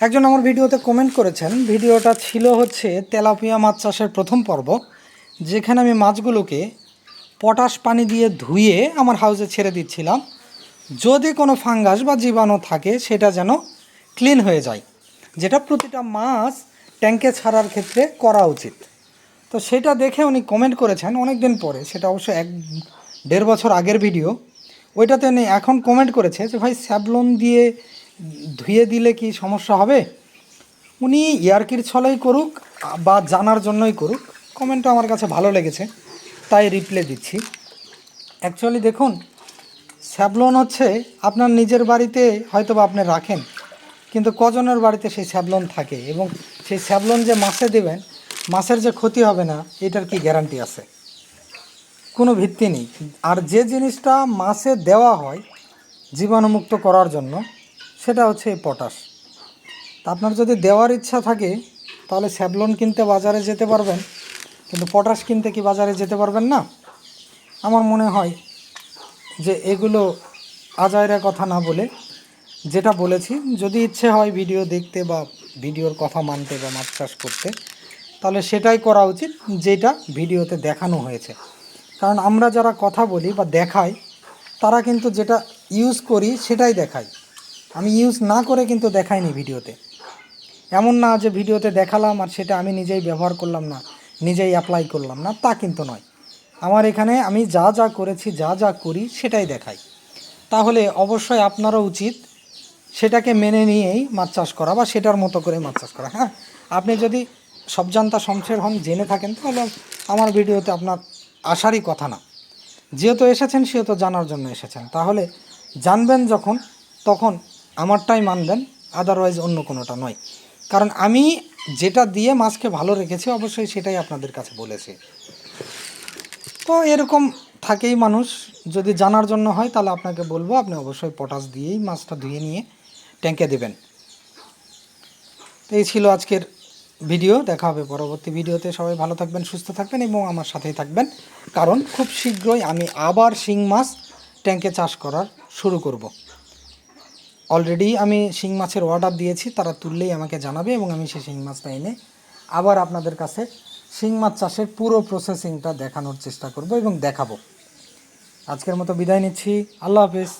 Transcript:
একজন আমার ভিডিওতে কমেন্ট করেছেন। ভিডিওটা ছিল হচ্ছে তেলাপিয়া মাছ চাষের প্রথম পর্ব, যেখানে আমি মাছগুলোকে পটাশ পানি দিয়ে ধুয়ে আমার হাউসে ছেড়ে দিচ্ছিলাম। যদি কোনো ফাঙ্গাস বা জীবাণু থাকে, সেটা যেন ক্লিন হয়ে যায়, যেটা প্রতিটা মাছ ট্যাঙ্কে ছাড়ার ক্ষেত্রে করা উচিত। তো সেটা দেখে উনি কমেন্ট করেছেন অনেক দিন পরে, সেটা অবশ্য এক দেড় বছর আগের ভিডিও ওইটাতে উনি এখন কমেন্ট করেছে যে, ভাই, স্যাবলন দিয়ে ধুয়ে দিলে কি সমস্যা হবে? উনি ইয়ার্কির ছলেই করুক, বা জানার জন্যই করুক কমেন্টটা আমার কাছে ভালো লেগেছে, তাই রিপ্লে দিচ্ছি। অ্যাকচুয়ালি দেখুন, স্যাবলন হচ্ছে আপনার নিজের বাড়িতে হয়তো বা আপনি রাখেন, কিন্তু কজনের বাড়িতে সেই স্যাবলন থাকে, এবং সেই স্যাবলন যে মাছে দেবেন মাছের যে ক্ষতি হবে না, এটার কি গ্যারান্টি আছে? কোনো ভিত্তি নেই। আর যে জিনিসটা মাছে দেওয়া হয়, জীবাণুমুক্ত করার জন্য সেটা হচ্ছে এই পটাশ। তা আপনার যদি দেওয়ার ইচ্ছা থাকে, তাহলে স্যাবলন কিনতে বাজারে যেতে পারবেন, কিন্তু পটাশ কিনতে কি বাজারে যেতে পারবেন না? আমার মনে হয় যে এগুলো আজায়রা কথা না বলে যেটা বলেছি, যদি ইচ্ছে হয় ভিডিও দেখতে বা ভিডিওর কথা মানতে বা মাছ চাষ করতে, তাহলে সেটাই করা উচিত যেটা ভিডিওতে দেখানো হয়েছে। কারণ আমরা যারা কথা বলি বা দেখাই, তারা কিন্তু যেটা ইউজ করি সেটাই দেখাই আমি ইউজ না করে কিন্তু দেখাইনি ভিডিওতে। এমন না যে ভিডিওতে দেখালাম আর সেটা আমি নিজেই ব্যবহার করলাম না, নিজেই অ্যাপ্লাই করলাম না, তা কিন্তু নয়। আমার এখানে আমি যা যা করেছি, যা যা করি সেটাই দেখাই। তাহলে অবশ্যই আপনারও উচিত সেটাকে মেনে নিয়েই মাছ চাষ করা বা সেটার মতো করে মাছ চাষ করা হ্যাঁ? আপনি যদি সব জানতা শমশের হন, জেনে থাকেন, তাহলে আমার ভিডিওতে আপনার আসারই কথা না। যেহেতু এসেছেন, সেহেতু জানার জন্য এসেছেন। তাহলে জানবেন যখন, তখন আমারটাই মানবেন আদারওয়াইজ অন্য কোনোটা নয়। কারণ আমি যেটা দিয়ে মাছকে ভালো রেখেছি, অবশ্যই সেটাই আপনাদের কাছে বলেছি। তো এরকম থাকেই মানুষ। যদি জানার জন্য হয়, তাহলে আপনাকে বলব, আপনি অবশ্যই পটাশ দিয়েই মাছটা ধুয়ে নিয়ে ট্যাঙ্কে দেবেন। তো এই ছিল আজকের ভিডিও। দেখা হবে পরবর্তী ভিডিওতে। সবাই ভালো থাকবেন, সুস্থ থাকবেন এবং আমার সাথেই থাকবেন। কারণ খুব শীঘ্রই আমি আবার শিং মাছ ট্যাঙ্কে চাষ করার শুরু করব। অলরেডি আমি শিং মাছের অর্ডার দিয়েছি, তারা তুললেই আমাকে জানাবে এবং আমি সেই শিং মাছটা এনে আবার আপনাদের কাছে শিং মাছ চাষের পুরো প্রসেসিংটা দেখানোর চেষ্টা করব এবং দেখাবো। আজকের মতো বিদায় নিচ্ছি। আল্লাহ হাফেজ।